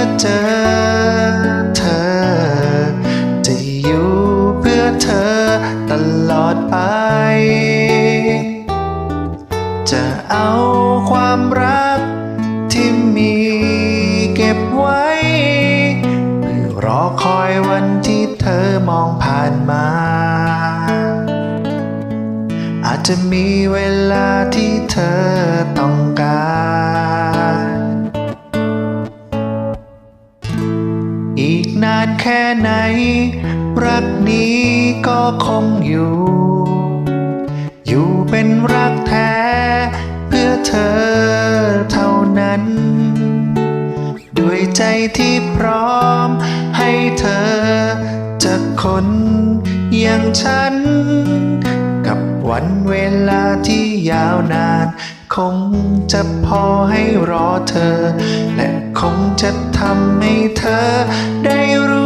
อเจอเธอ จะอยู่เพื่อเธอตลอดไป จะเอาความรักที่มีเก็บไว้เพื่อรอคอยวันที่เธอมองผ่านมา อาจจะมีเวลาที่เธอต้องการ อีกนานแค่ไหน รักนี้ก็คงอยู่ อยู่เป็นรักแท้ เพื่อเธอเท่านั้น ด้วยใจที่พร้อม ให้เธอจะคนอย่างฉัน กับวันเวลาที่ยาวนาน คงจะพอให้รอเธอ และคงจะทำให้เธอได้รู้